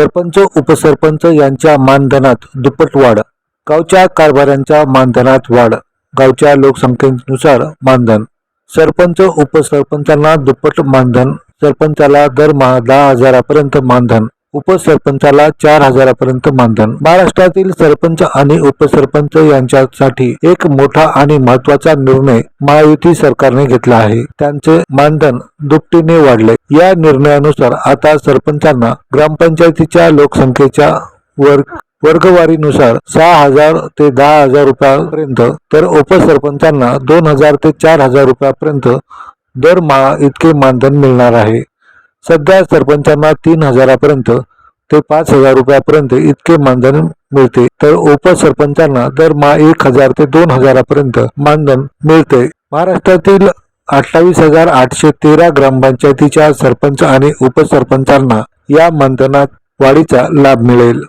सरपंच उपसरपंच यांच्या मानधनात दुप्पट वाढ गावच्या कारभाऱ्यांच्या मानधनात वाढ गावच्या लोकसंख्येनुसार मानधन. सरपंच उपसरपंचांना दुप्पट मानधन सरपंचाला दरमहा दहा हजारापर्यंत मानधन. उपसरपंचाला चार हजारापर्यंत मानधन. महाराष्ट्रातील सरपंच आणि उपसरपंच यांच्यासाठी एक मोठा आणि महत्त्वाचा निर्णय महायुती सरकारने घेतला आहे. त्यांचे मानधन दुपटीने वाढले. या निर्णयानुसार आता सरपंचांना ग्रामपंचायतीच्या लोकसंख्येच्या वर्ग वर्गवारीनुसार सहा हजार ते दहा हजार रुपयापर्यंत तर उपसरपंचांना दोन हजार ते चार हजार रुपयापर्यंत दरमहा इतके मानधन मिळणार आहे. सध्या सरपंचांना तीन हजारापर्यंत ते पाच हजार रुपयापर्यंत इतके मानधन मिळते. तर उपसरपंचांना दरमहा एक हजार ते दोन हजारापर्यंत मानधन मिळते. महाराष्ट्रातील अठ्ठावीस हजार आठशे तेरा ग्रामपंचायतीच्या सरपंच आणि उपसरपंचांना या मानधनात वाढीचा लाभ मिळेल.